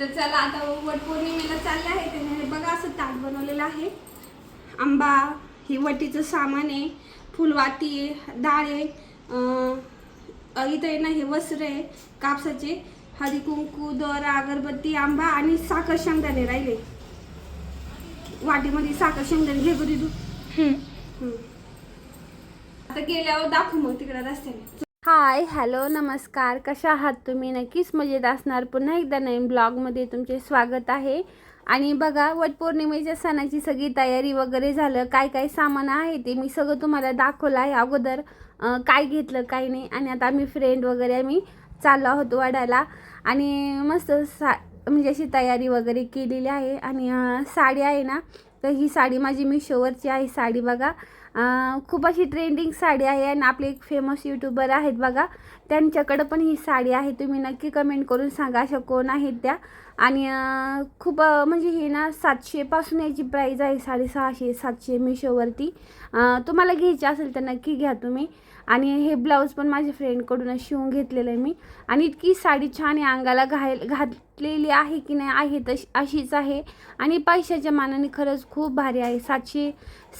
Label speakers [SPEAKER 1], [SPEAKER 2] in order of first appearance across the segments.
[SPEAKER 1] तर चला आता वट पौर्णिमेला चालले आहे त्याने हे बघा असं ताट बनवलेलं आहे. आंबा हे वटीचं सामान आहे फुलवाती आहे डाळ आहे इथं आहे ना हे वस्त्र आहे कापसाचे हळदी कुंकू दोरा अगरबत्ती आंबा आणि साखर शेंगदाणे राहिले. वाटीमध्ये साखर शेंगदाणे. घे हम्म. आता गेल्यावर दाखवू मग तिकडे रस्त्याने. हाय हॅलो नमस्कार. कशा आहात तुम्ही? नक्कीच मजेत असणार. पुन्हा एकदा नवीन ब्लॉगमध्ये तुमचे स्वागत आहे. आणि बघा वटपौर्णिमेच्या सणाची सगळी तयारी वगैरे झालं. काय काय सामान आहे ते मी सगळं तुम्हाला दाखवलं आहे अगोदर काय घेतलं काय नाही. आणि आता आम्ही फ्रेंड वगैरे आम्ही चाललो आहोत वाड्याला आणि मस्त सा म्हणजे अशी तयारी वगैरे केलेली आहे. आणि साडी आहे ना तर ही साडी माझी मिशोवरची आहे. साडी बघा. खूप अशी ट्रेंडिंग साडी आहे आणि आपले एक फेमस यूट्यूबर आहेत बघा. त्यांच्याकडं पण ही साडी आहे. तुम्ही नक्की कमेंट करून सांगा अशा कोण आहेत त्या. आणि खूप म्हणजे हे ना सातशेपासून याची प्राईज आहे साडेसहाशे सातशे मिशोवरती. तुम्हाला घ्यायची असेल तर नक्की घ्या तुम्ही. आणि हे ब्लाऊज पण माझ्या फ्रेंडकडूनच शिवून घेतलेलं आहे मी. आणि इतकी साडी छान आहे अंगाला घाल घातलेली आहे की नाही आहे तशी अशीच आहे. आणि पैशाच्या मानाने खरंच खूप भारी आहे. सातशे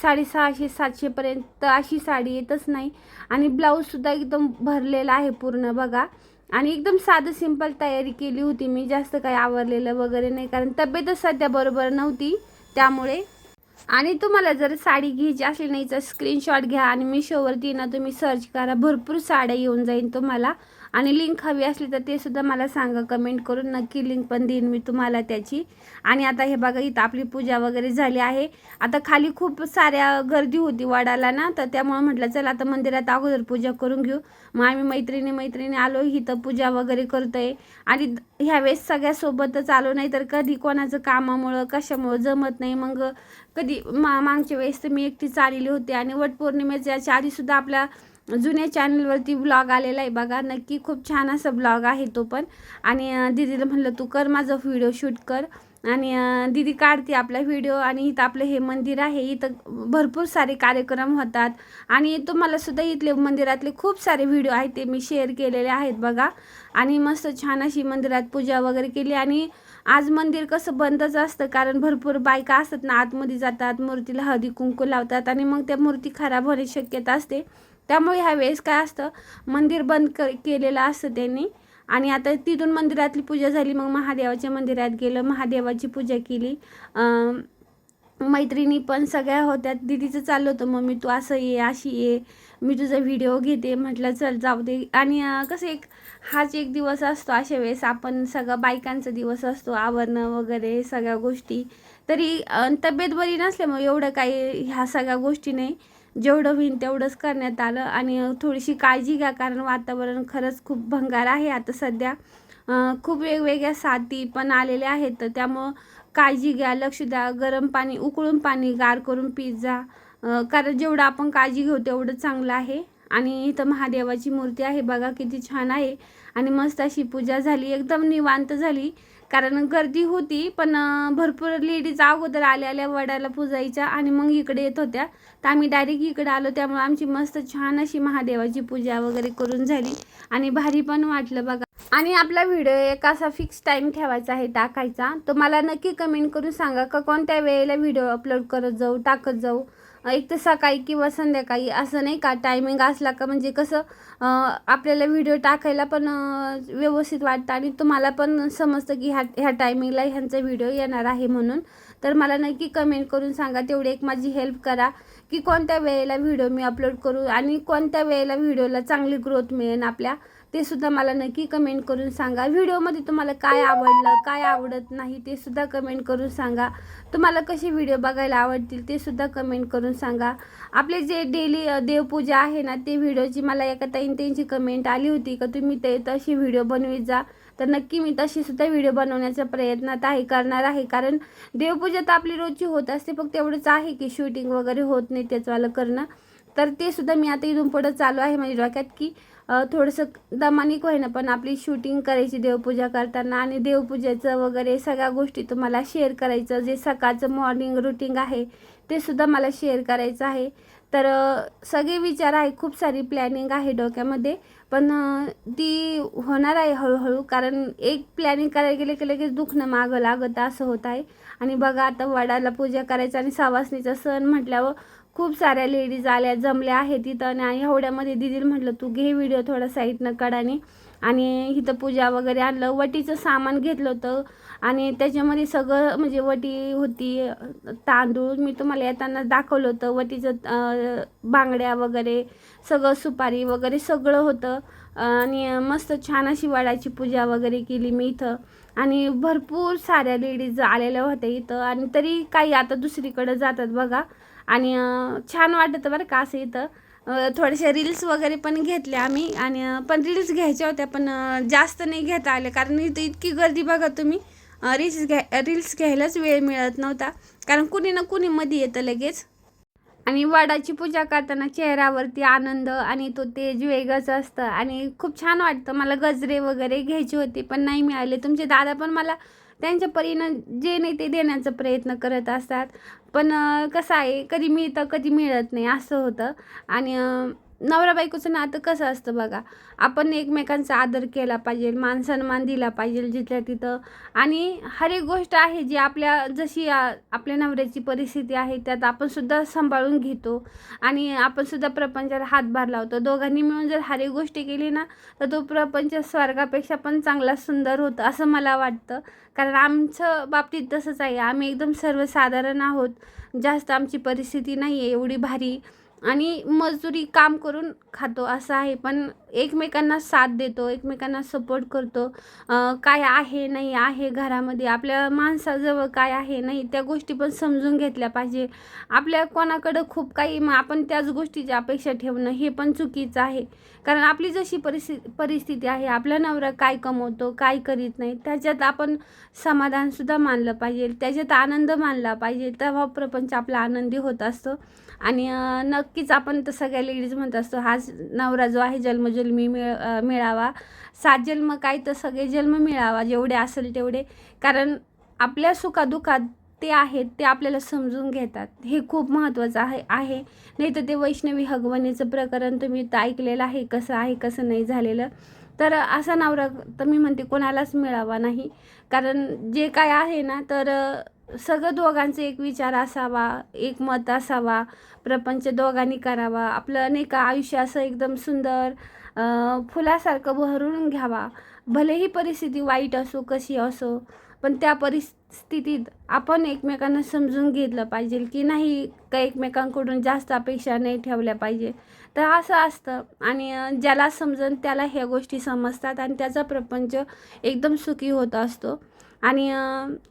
[SPEAKER 1] साडेसहाशे सातशेपर्यंत अशी साडी येतच नाही. आणि ब्लाऊजसुद्धा एकदम भरलेला आहे पूर्ण बघा. आणि एकदम साधं सिंपल तयारी केली होती मी. जास्त काही आवरलेलं वगैरे नाही कारण तब्येतच सध्या बरोबर नव्हती त्यामुळे. आणि तुम्हाला जर साडी घ्यायची असेल नाही तर स्क्रीनशॉट घ्या आणि मिशोवरती ना तुम्ही सर्च करा. भरपूर साड्या येऊन जाईल तुम्हाला. आणि लिंक हवी असली तर ते सुद्धा मला सांगा. कमेंट करून नक्की लिंक पण देईन मी तुम्हाला त्याची. आणि आता हे बघा इथं आपली पूजा वगैरे झाली आहे. आता खाली खूप साऱ्या गर्दी होती वाडाला ना तर त्यामुळे म्हटलं चल आता मंदिरात अगोदर पूजा करून घेऊ. मग आम्ही मैत्रिणी मैत्रिणी आलो इथं पूजा वगैरे करतोय. आणि ह्यावेळेस सगळ्यासोबतच आलो नाही तर कधी कोणाचं कामामुळं कशामुळं जमत नाही. मग कधी मा मागच्या वेळेस तर मी एकटीच आलेली होते. आणि वटपौर्णिमेच्या याच्या आधीसुद्धा आपल्या जुन्या चॅनलवरती ब्लॉग आलेला आहे बघा. नक्की खूप छान असा ब्लॉग आहे तो पण. आणि दिदीला दीदीला म्हणलं तू कर माझा व्हिडिओ शूट कर. आणि दिदी दीदी काढते आपला व्हिडिओ आणि इथं आपलं हे मंदिर आहे. इथं भरपूर सारे कार्यक्रम होतात. आणि तुम्हाला सुद्धा इथले मंदिरातले खूप सारे व्हिडिओ आहेत ते मी शेअर केलेले आहेत बघा. आणि मस्त छान अशी मंदिरात पूजा वगैरे केली. आणि आज मंदिर कसं बंदच असतं कारण भरपूर बायका असतात ना आतमध्ये जातात मूर्तीला हळदी कुंकू लावतात आणि मग त्या मूर्ती खराब होण्याची शक्यता असते. त्यामुळे ह्या वेळेस काय असतं मंदिर बंद क केलेलं असतं त्यांनी. आणि आता तिथून मंदिरातली पूजा झाली मग महादेवाच्या मंदिरात गेलं महादेवाची पूजा केली. मैत्रिणी पण सगळ्या होत्या. दिदीचं चाललं होतं मम्मी तू असं ये अशी ये. मी तुझा व्हिडिओ घेते. म्हटलं चल जाऊ दे. आणि कसं एक हाच एक दिवस असतो अशा वेळेस. आपण सगळं बायकांचा दिवस असतो आवरणं वगैरे सगळ्या गोष्टी. तरी तब्येत बरी नसल्यामुळे एवढं काही ह्या सगळ्या गोष्टी नाही. जेवढं होईल तेवढंच करण्यात आलं. आणि थोडीशी काळजी घ्या कारण वातावरण खरंच खूप भंगार आहे. आता सध्या खूप वेगवेगळ्या साथी पण आलेल्या आहेत. तर त्यामुळं काळजी घ्या लक्ष द्या गरम पाणी उकळून पाणी गार करून पीत जा. कारण जेवढं आपण काळजी घेऊ तेवढं चांगलं आहे. आणि इथं महादेवाची मूर्ती आहे बघा किती छान आहे. आणि मस्त अशी पूजा झाली एकदम निवांत झाली. कारण गर्दी होती पण भरपूर लेडीज अगोदर आल्या आल्या वडाला पूजायच्या आणि मग इकडे येत होत्या. तर आम्ही डायरेक्ट इकडे आलो त्यामुळे आमची मस्त छान अशी महादेवाची पूजा वगैरे करून झाली. आणि भारी पण वाटलं बघा. आणि आपला व्हिडिओ एक असा फिक्स टाईम ठेवायचा आहे टाकायचा. तर मला नक्की कमेंट करून सांगा का कोणत्या वेळेला व्हिडिओ अपलोड करत जाऊ टाकत जाऊ. एक तर सकाळी किंवा संध्याकाळी असं नाही का टायमिंग असला का म्हणजे कसं आपल्याला व्हिडिओ टाकायला पण व्यवस्थित वाटतं आणि तुम्हाला पण समजतं की ह्या ह्या टायमिंगला ह्यांचा व्हिडिओ येणार आहे म्हणून. तर मला नक्की कमेंट करून सांगा तेवढी एक माझी हेल्प करा की कोणत्या वेळेला व्हिडिओ मी अपलोड करू आणि कोणत्या वेळेला व्हिडिओला चांगली ग्रोथ मिळेल आपल्या. ते सुद्धा मला नक्की कमेंट करून सांगा. व्हिडिओमध्ये तुम्हाला काय आवडलं काय आवडत नाही ते सुद्धा कमेंट करून सांगा. तुम्हाला कसे व्हिडिओ बघायला आवडतील ते सुद्धा कमेंट करून सांगा. आपले जे डेली देवपूजा आहे ना ते व्हिडिओची मला एका ताईन त्यांची कमेंट आली होती का तुम्ही ते तशी व्हिडिओ बनवीत जा. तर नक्की मी तशी सुद्धा व्हिडिओ बनवण्याचा प्रयत्नात आहे करणार आहे. कारण देवपूजा तर आपली रोजची होत असते फक्त एवढंच आहे की शूटिंग वगैरे होत नाही त्याचवालं करणं. तर ते सुद्धा मी आता इथून पुढं चालू आहे माझ्या डोक्यात की थोडंसं दमानिक होईना पण आपली शूटिंग करायची देवपूजा करताना आणि देवपूजेचं वगैरे सगळ्या गोष्टी तुम्हाला शेअर करायचं. जे सकाळचं मॉर्निंग रुटीन आहे ते सुद्धा मला शेअर करायचं आहे. तर सगळे विचार आहे खूप सारी प्लॅनिंग आहे डोक्यामध्ये पण ती होणार आहे हळूहळू कारण एक प्लॅनिंग करायला गेले की लगेच दुखणं मागं लागत असं होत आहे. आणि बघा आता वडाला पूजा करायचं आणि सवासणीचा सण म्हटल्यावर खूप साऱ्या लेडीज आल्या जमल्या आहेत तिथं आणि एवढ्यामध्ये दिदीला म्हटलं तू घे व्हिडिओ थोडा साईडनं कडाने. आणि इथं पूजा वगैरे आणलं. वटीचं सामान घेतलं होतं आणि त्याच्यामध्ये सगळं म्हणजे वटी होती तांदूळ मी तुम्हाला येताना दाखवलं होतं. वटीचं बांगड्या वगैरे सगळं सुपारी वगैरे सगळं होतं. आणि मस्त छान अशी वडाची पूजा वगैरे केली मी इथं. आणि भरपूर साऱ्या लेडीज आलेल्या होत्या इथं. आणि तरी काही आता दुसरीकडं जातात बघा. आणि छान वाटतं बरं का असं इथं. थोडेसे रील्स वगैरे पण घेतले आम्ही आणि पण रील्स घ्यायच्या होत्या पण जास्त नाही घेता आले. कारण इथं इतकी गर्दी बघा तुम्ही. रील्स घ्या रील्स घ्यायलाच वेळ मिळत नव्हता. कारण कुणी ना कुणी मध्ये येतं लगेच. आणि वडाची पूजा करताना चेहऱ्यावरती आनंद आणि तो तेज वेगळंच असतं. आणि खूप छान वाटतं. मला गजरे वगैरे घ्यायचे होते पण नाही मिळाले. तुमचे दादा पण मला त्यांच्या परीनं जे नाही ते देण्याचा प्रयत्न करत असतात. पण कसं आहे कधी मिळतं कधी मिळत नाही असं होतं. आणि नवरा बायकोचं नातं कसं असतं बघा आपण एकमेकांचा आदर केला पाहिजे मान सन्मान दिला पाहिजे जिथल्या तिथं. आणि हर एक गोष्ट आहे जी आपल्या जशी आपल्या नवऱ्याची परिस्थिती आहे त्यात आपण सुद्धा सांभाळून घेतो. आणि आपण सुद्धा प्रपंचाला हातभार लावतो. दोघांनी मिळून जर हर एक गोष्टी केली ना तर तो प्रपंच स्वर्गापेक्षा पण चांगला सुंदर होतं असं मला वाटतं. कारण आमचं बाबतीत तसंच आहे. आम्ही एकदम सर्वसाधारण आहोत. जास्त आमची परिस्थिती नाही आहे एवढी भारी आणि मजुरी काम करून खातो असं आहे. पण एकमेकांना साथ देतो एकमेकांना सपोर्ट करतो. काय आहे नाही आहे घरामध्ये आपल्या माणसाजवळ काय आहे नाही त्या गोष्टी पण समजून घेतल्या पाहिजे. आपल्या कोणाकडं खूप काही मग आपण त्याच गोष्टीची अपेक्षा ठेवणं हे पण चुकीचं आहे. कारण आपली जशी परिस्थिती परिस्थिती आहे आपला नवरा काय कमवतो काय करीत नाही त्याच्यात आपण समाधानसुद्धा मानलं पाहिजे. त्याच्यात आनंद मानला पाहिजे. तेव्हा प्रपंच आपला आनंदी होत असतो. आणि नक्कीच आपण तर सगळ्या लेडीज म्हणत असतो हाच नवरा जो आहे जन्मजन्मी मिळ मिळावा. सात जन्म काय तर सगळे जन्म मिळावा जेवढे असेल तेवढे. कारण आपल्या सुखादुखात ते आहेत ते आपल्याला समजून घेतात. हे खूप महत्त्वाचं आहे आहे. नाही तर ते वैष्णवी हगवणीचं प्रकरण तुम्ही तर ऐकलेलं आहे कसं आहे कसं नाही झालेलं. तर असा नवरा तर मी म्हणते कोणालाच मिळावा नाही. कारण जे काय आहे ना तर सगळं दोघांचं एक विचार असावा एक मत असावा प्रपंच दोघांनी करावा. आपलं नाही का आयुष्य असं एकदम सुंदर फुलासारखं भरून घ्यावा. भलेही परिस्थिती वाईट असो कशी असो पण त्या परिस्थितीत आपण एकमेकांना समजून घेतलं पाहिजे की नाही का एकमेकांकडून जास्त अपेक्षा नाही ठेवल्या पाहिजे. तर असं असतं. आणि ज्याला समजून त्याला ह्या गोष्टी समजतात आणि त्याचा प्रपंच एकदम सुखी होत असतो. आणि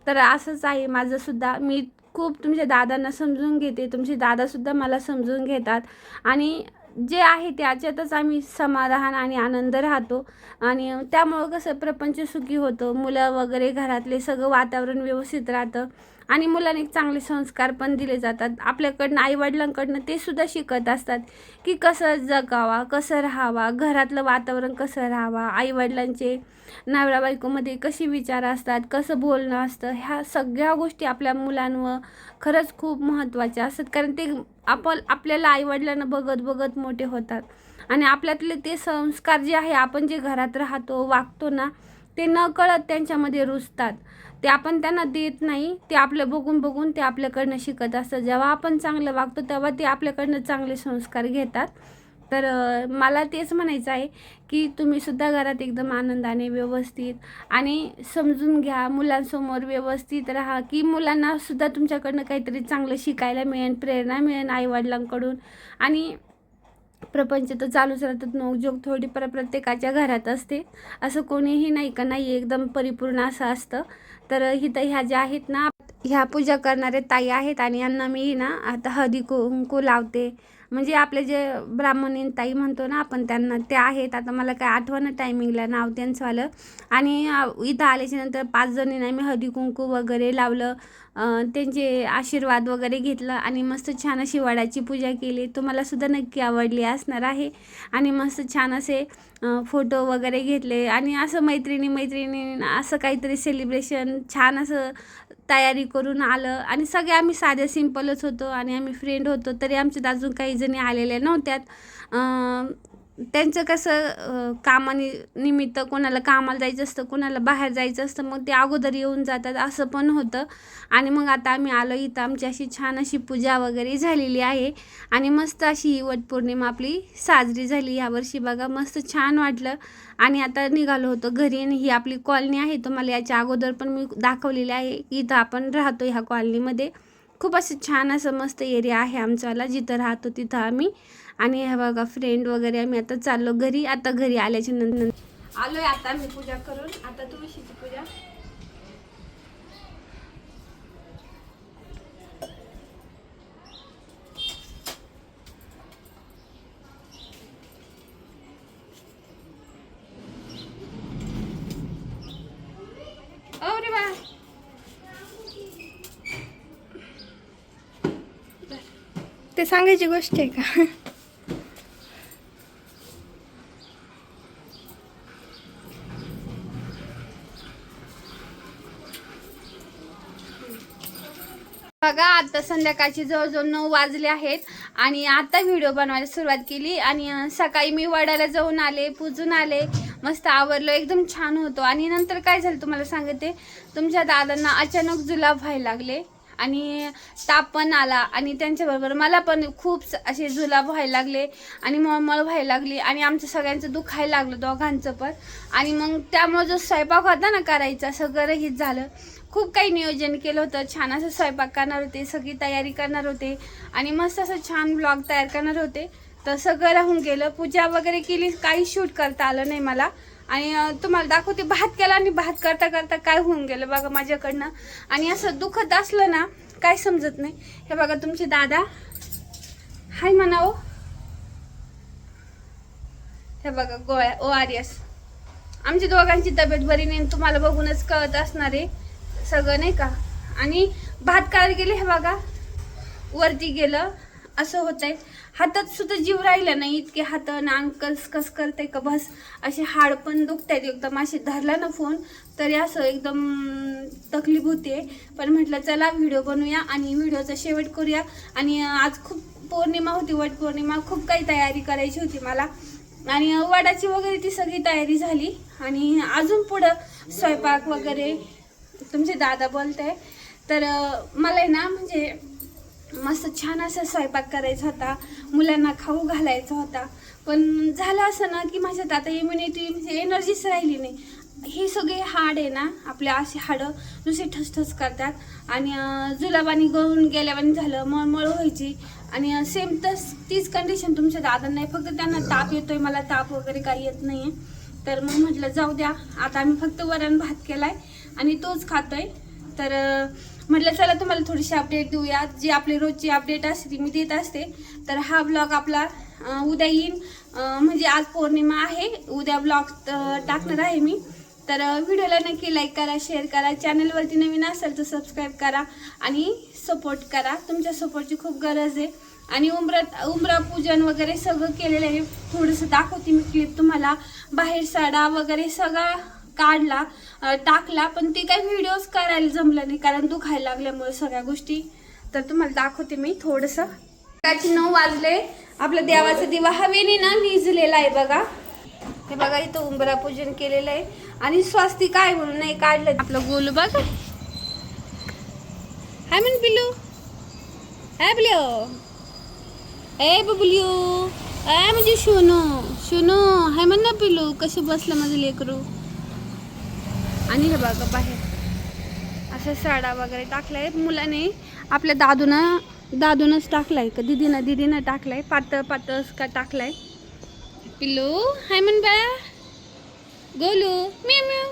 [SPEAKER 1] तर असंच आहे माझंसुद्धा मी खूप तुमच्या दादांना समजून घेते. तुमचे दादासुद्धा मला समजून घेतात. आणि जे आहे त्याच्यातच आम्ही समाधान आणि आनंद राहतो. आणि त्यामुळं कसं प्रपंच सुखी होतं. मुलं वगैरे घरातले सगळं वातावरण व्यवस्थित राहतं. आणि मुलांना एक चांगले संस्कार पण दिले जातात. आपल्याकडनं आईवडिलांकडनं ते सुद्धा शिकत असतात की कसं जगावा कसं राहावा घरातलं वातावरण कसं राहावा आईवडिलांचे नवरा बायकोमध्ये कशी विचार असतात कसं बोलणं असतं ह्या सगळ्या गोष्टी आपल्या मुलांवर खरंच खूप महत्त्वाच्या असतात. कारण ते आपण आपल्याला आईवडिलांना बघत बघत मोठे होतात. आणि आपल्यातले ते संस्कार जे आहे आपण जे घरात राहतो वागतो ना ते न कळत त्यांच्यामध्ये रुजतात. ते आपण त्यांना देत नाही ते आपलं बघून बघून ते आपल्याकडनं शिकत असतात. जेव्हा आपण चांगलं वागतो तेव्हा ते आपल्याकडनं चांगले संस्कार घेतात. तर मला तेच म्हणायचं आहे की तुम्ही सुद्धा घरात एकदम आनंदाने व्यवस्थित आणि समजून घ्या मुलांसमोर व्यवस्थित राहा की मुलांना सुद्धा तुमच्याकडनं काहीतरी चांगलं शिकायला मिळेल प्रेरणा मिळेल आईवडिलांकडून. आणि प्रपंच तर चालूच राहतात नोकझोक थोडीफार प्रत्येकाच्या घरात असते. असं कोणीही नाही का नाही एकदम परिपूर्ण असं असतं. तर इथं ह्या ज्या आहेत ना ह्या पूजा करणारे ताई आहेत आणि यांना मी ना आता हळदी कुंकू लावते. म्हणजे आपले जे ब्राह्मणीन ताई म्हणतो ना आपण त्यांना ते आहेत. आता मला काय आठवणं टायमिंगला नाव त्यांचंवालं आणि इथं आल्याच्यानंतर पाच जणींना मी हळदी कुंकू वगैरे लावलं. त्यांचे आशीर्वाद वगैरे घेतलं आणि मस्त छान अशी वडाची पूजा केली. तुम्हाला सुद्धा नक्की आवडली असणार आहे. आणि मस्त छान असे फोटो वगैरे घेतले आणि असं मैत्रिणी मैत्रिणी असं काहीतरी सेलिब्रेशन छान असं तयारी करून आलं. आणि सगळे आम्ही साधे सिम्पलच होतो आणि आम्ही फ्रेंड होतो. तरी आमच्यात अजून काही जणी आलेल्या नव्हत्यात. त्यांचं कसं अं, कामानि निमित्त कोणाला कामाला जायचं असतं कोणाला बाहेर जायचं असतं मग ते अगोदर येऊन जातात असं पण होतं. आणि मग आता आम्ही आलो इथं आमची अशी छान अशी पूजा वगैरे झालेली आहे. आणि मस्त अशी ही वटपौर्णिमा आपली साजरी झाली यावर्षी बघा मस्त छान वाटलं. आणि आता निघालो होतो घरी आणि ही आपली कॉलनी आहे. तुम्हाला याच्या अगोदर पण मी दाखवलेली आहे. इथं आपण राहतो ह्या कॉलनीमध्ये. खूप असं छान असं मस्त एरिया आहे आमच्यावाला जिथं राहतो तिथं आम्ही. आणि हे बघा फ्रेंड वगैरे आम्ही आता चाललो घरी. आता घरी आल्याच्यानंतर आलोय आता मी पूजा करून. आता तुळशीची पूजा. हो
[SPEAKER 2] ते सांगायची गोष्ट आहे का?
[SPEAKER 1] बघा आता संध्याकाळची जवळजवळ नऊ वाजले आहेत आणि आता व्हिडिओ बनवायला सुरुवात केली आणि सकाळी मी वडाला जाऊन आले पूजून आले. मस्त आवरलो एकदम छान होतो. आणि नंतर काय झालं तुम्हाला सांगते तुमच्या दादांना अचानक जुलाब व्हायला लागले आणि ताप पण आला आणि त्यांच्याबरोबर मला पण खूप असे जुलाब व्हायला लागले आणि मळमळ व्हायला लागली आणि आमचं सगळ्यांचं दुखायला लागलं दोघांचं पण. आणि मग त्यामुळे जो स्वयंपाक होता ना करायचा सगळं रहित झालं. खूप काही नियोजन केलं होतं. छान असं स्वयंपाक करणार होते सगळी तयारी करणार होते आणि मस्त असं छान ब्लॉग तयार करणार होते. तर सगळं राहून गेलं. पूजा वगैरे केली काही शूट करता आलं नाही मला. आणि तुम्हाला दाखवते भात केला आणि भात करता करता काय होऊन गेलं बघा माझ्याकडनं. आणि असं दुखत असलं ना काय समजत नाही. हे बघा तुमचे दादा. हाय म्हणावं. हे बघा गोळ्या ओ आर एस आमच्या दोघांची तब्येत बरी नाही तुम्हाला बघूनच कळत असणार आहे. सगळं नाही का? आणि भात काढायला गेले हे बघा. वरती गेलं. असं होतंय. हातात सुद्धा जीव राहिला नाही. इतके हात नांग कस कस करते का बस. असे हाड पण दुखतायत. एकदम असे धरला ना फोन तरी असं एकदम तकलीफ होते पण म्हटलं चला व्हिडिओ बनवूया आणि व्हिडिओचा शेवट करूया. आणि आज खूप पौर्णिमा होती. वट पौर्णिमा खूप काही तयारी करायची होती मला. आणि वडाची वगैरे ती सगळी तयारी झाली. आणि अजून पुढं स्वयंपाक वगैरे तुमचे दादा बोलताय तर मला आहे ना म्हणजे मस्त छान असा स्वयंपाक करायचा होता. मुलांना खाऊ घालायचा होता. पण झालं असं ना की माझ्यात आता इम्युनिटी म्हणजे एनर्जीच राहिली नाही. हे सगळे हाड आहे ना आपले असे हाडं नुसते ठसठस करतात. आणि जुलाबानी गळून गेल्यावानी झालं मळमळ व्हायची. आणि सेम तस तीच कंडिशन तुमच्या दादांना आहे. फक्त त्यांना ताप येतोय मला ताप वगैरे काही येत नाही तर मग म्हटलं जाऊ द्या. आता आम्ही फक्त वरण भात केला आहे आणि तोच खातोय. तर म्हटलं चला तुम्हाला थोडीशी अपडेट देऊया. जी आपली रोजची अपडेट असते ती मी देत असते. तर हा ब्लॉग आपला उद्या येईन. म्हणजे आज पौर्णिमा आहे. उद्या ब्लॉग टाकणार आहे मी. तर व्हिडिओला नक्की लाईक करा शेअर करा. चॅनलवरती नवीन असेल तर सबस्क्राईब करा आणि सपोर्ट करा. तुमच्या सपोर्टची खूप गरज आहे. आणि उमरा उमरा पूजन वगैरे सगळं केलेलं आहे. थोडंसं दाखवते मी क्लिप तुम्हाला. बाहेर साडा वगैरे सगळा काढला टाकला पण ते काही व्हिडिओज करायला जमलं नाही. कारण दुखायला लागल्यामुळे सगळ्या गोष्टी तर तुम्हाला दाखवते मी थोडंसं. सकाळचे नऊ वाजले. आपलं देवाचा दिवा हवेने ना निजलेला आहे बघा. हे बघा इथं उंबरा पूजन केलेलं आहे. आणि स्वास्ती काय म्हणून नाही काढलं. आपलं गोलू बघा. हाय म्हण पिल्लू. हाय बिलो ए बबुलिओ ए म्हणजे शुनू. शुनू हाय म्हण ना पिल्लू कसं बसलं माझं लेकरू? आणि हे बघा बाहेर. असं साडा वगैरे टाकलाय मुलाने. आपल्या दादूनं दादूनच टाकलाय. का दिदीनं दिदीनं टाकलाय. पातळ पातळ का टाकलाय? पिल्लू हाय म्हण बा. गोलू म्याव म्याव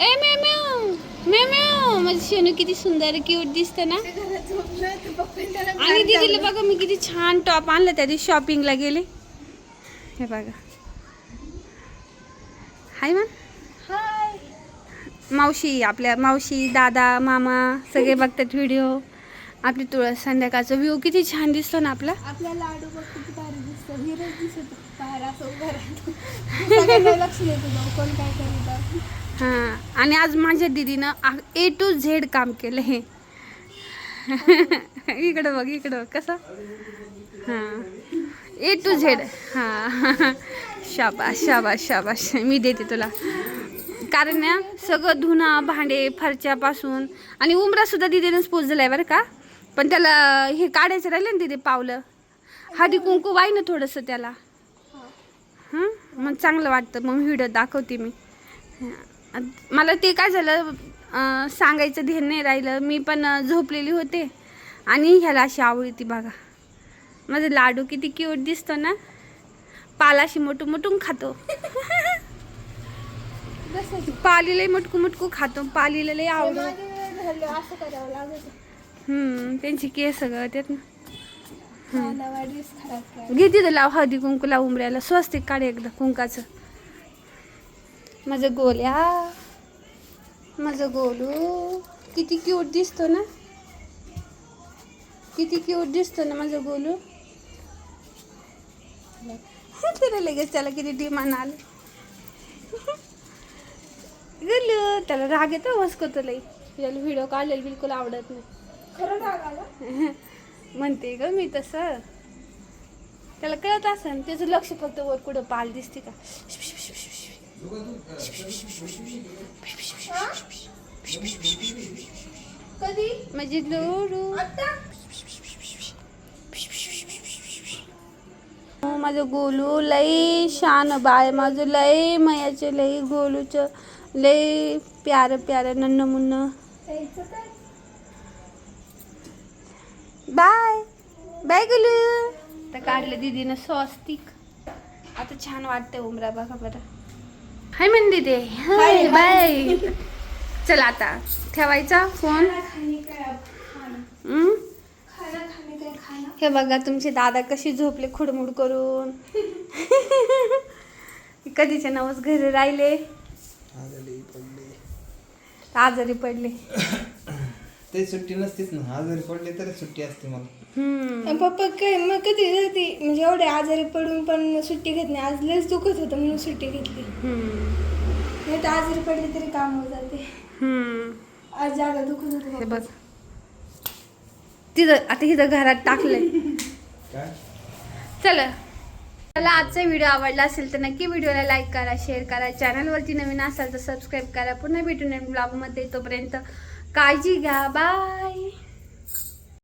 [SPEAKER 1] ए मेम्याव मेम्याव माझी शेनू किती सुंदर क्यूट दिसते ना. आणि दीदीला. बघा मी किती छान टॉप आणलं त्या दिवशी शॉपिंगला गेले. हे बघा. हाय मग
[SPEAKER 2] हाय
[SPEAKER 1] मावशी आपल्या मावशी दादा मामा सगळे बघतात व्हिडिओ आपली तुळस संध्याकाळचा व्ह्यू किती छान दिसतो ना आपला.
[SPEAKER 2] आपल्या लाडू बघ किती भारी दिसतं. विरच दिसत बाहेर असं उभं राहतो. सगळ्यांना लक्ष देतो जाऊ कोण काय करीत
[SPEAKER 1] हां आणि आज माझ्या दीदीनं ए टू झेड काम केलं हे. इकडं बघ इकडं बघ. कसं? हां. ए टू झेड हां. शाबाश शाबाश शाबाश मी देते तुला. कारण ना सगळं धुणं भांडे फरच्यापासून आणि उमरासुद्धा दिदीनंच पोचलेला बरं का? पण त्याला हे काढायचं राहिलं ना दिदी पावलं. हळदी कुंकू वाई ना थोडंसं त्याला. हां? मग चांगलं वाटतं. मग व्हिडिओ दाखवते मी. मला ते काय झालं सांगायचं ध्यान नाही राहिलं. मी पण झोपलेली होते. आणि ह्याला अशी आवडती बघा. माझं लाडू किती क्यूट दिसतो ना. पालाशी मोठू मोठून खातो. पालीलाही मटकू मटकू खातो. पालीला लई आवडत.
[SPEAKER 2] असं करावं लागत.
[SPEAKER 1] हम्म त्यांची केस सगळं त्यात. ना घे तिथं लाव हळदी कुंकू लाव उमऱ्याला स्वस्तिक काढ एकदा कुंकाचं. माझं गोल्या माझं गोलू किती क्यूट दिसतो ना. किती क्यूट दिसतो ना माझं गोलू तिला लगेच त्याला किती डिमांड आलं. गोलू. त्याला राग येतो वसकतो लई. त्याला व्हिडिओ काढलेला बिलकुल आवडत नाही. म्हणते ग मी तसं. त्याला कळत असेल त्याचं लक्ष फक्त वर कुठं पाल दिसते का?
[SPEAKER 2] कधी?
[SPEAKER 1] म्हणजे लोडू. माझं गोलू लई शान बाळ माझं लई मयाचे लई गोलूचं लई प्यार प्यार नन्न मुन्न बाय. बाय गोलू. तर काढलं दीदीनं स्वस्तिक आता छान वाटतंय उमरा बघा बरं. हाय म्हण दीदी हाय बाय. चला आता ठेवायचा फोन. हे बघा तुमचे दादा कशी झोपले खुडमुड करून. कधीचे नवस घरी राहिले. आजारी पडले.
[SPEAKER 3] ते सुट्टी नसतीच ना आजारी पडले तरी सुट्टी असते मला
[SPEAKER 1] हम्म.
[SPEAKER 2] पप्पा काय मग कधी जाते? म्हणजे एवढे आजारी पडून पण सुट्टी घेत नाही. आज लयच दुखत होतं म्हणून सुट्टी घेतली.
[SPEAKER 1] हम्म.
[SPEAKER 2] नाही तर आजारी पडली तरी काम होत जाते.
[SPEAKER 1] हम्म.
[SPEAKER 2] आज जागा दुखत होतं
[SPEAKER 1] हे. बघ. तिथं आता इथं घरात टाकलंय.
[SPEAKER 3] काय?
[SPEAKER 1] चला. मला आजचा व्हिडिओ आवडला असेल तर नक्की व्हिडिओला लाईक करा शेअर करा. चॅनलवरती नवीन असाल तर सबस्क्राईब करा. पुन्हा भेटून ब्लॉगमध्ये तोपर्यंत काळजी घ्या. बाय